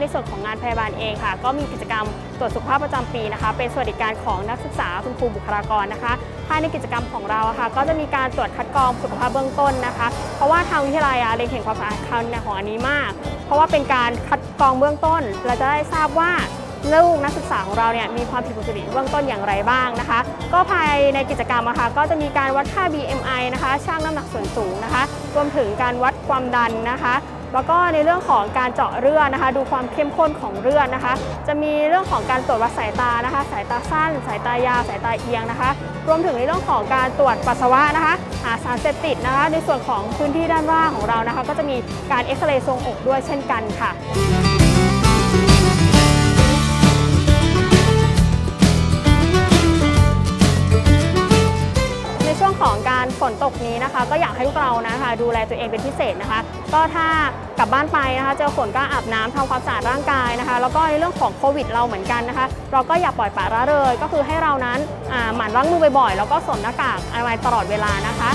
ในส่วนของงานพยาบาลเองค่ะ ก็มีกิจกรรมตรวจสุขภาพประจำปีนะคะ เป็นสวัสดิการของนักศึกษาคุณครูบุคลากรนะคะภายในกิจกรรมของเราค่ะ ก็จะมีการตรวจคัดกรองสุขภาพเบื้องต้นนะคะ เพราะว่าทางวิทยาลัยเล็งเห็นความสำคัญของอันนี้มาก เพราะว่าเป็นการคัดกรองเบื้องต้น เราจะได้ทราบว่าลูกนักศึกษาของเราเนี่ยมีความผิดปกติเบื้องต้นอย่างไรบ้างนะคะ ก็ภายในกิจกรรมอะคะก็จะมีการวัดค่า BMI นะคะชั่งน้ำหนักส่วนสูงนะคะ รวมถึงการวัดความดันนะคะ แล้วก็ในเรื่องของการเจาะเลือดนะคะ ดูความเข้มข้นของเลือดนะคะ จะมีเรื่องของการตรวจวัดสายตานะคะ สายตาสั้น สายตายาว สายตาเอียงนะคะ รวมถึงในเรื่องของการตรวจปัสสาวะนะคะหาสารเสพติดนะคะ ในส่วนของพื้นที่ด้านล่างของเรานะคะ ก็จะมีการเอ็กซเรย์ทรงอกด้วยเช่นกันค่ะ การฝนตกนี้นะคะ ก็อยากให้พวกเรานะคะ ดูแลตัวเองเป็นพิเศษนะคะ ก็ถ้ากลับบ้านไปนะคะเจอฝนก็อาบน้ำทำความสะอาดร่างกายนะคะ แล้วก็ในเรื่องของโควิดเราเหมือนกันนะคะ เราก็อย่าปล่อยปละละเลย ก็คือให้เรานั้นหมั่นล้างมือบ่อยๆ แล้วก็สวมหน้ากากอนามัยตลอดเวลานะคะ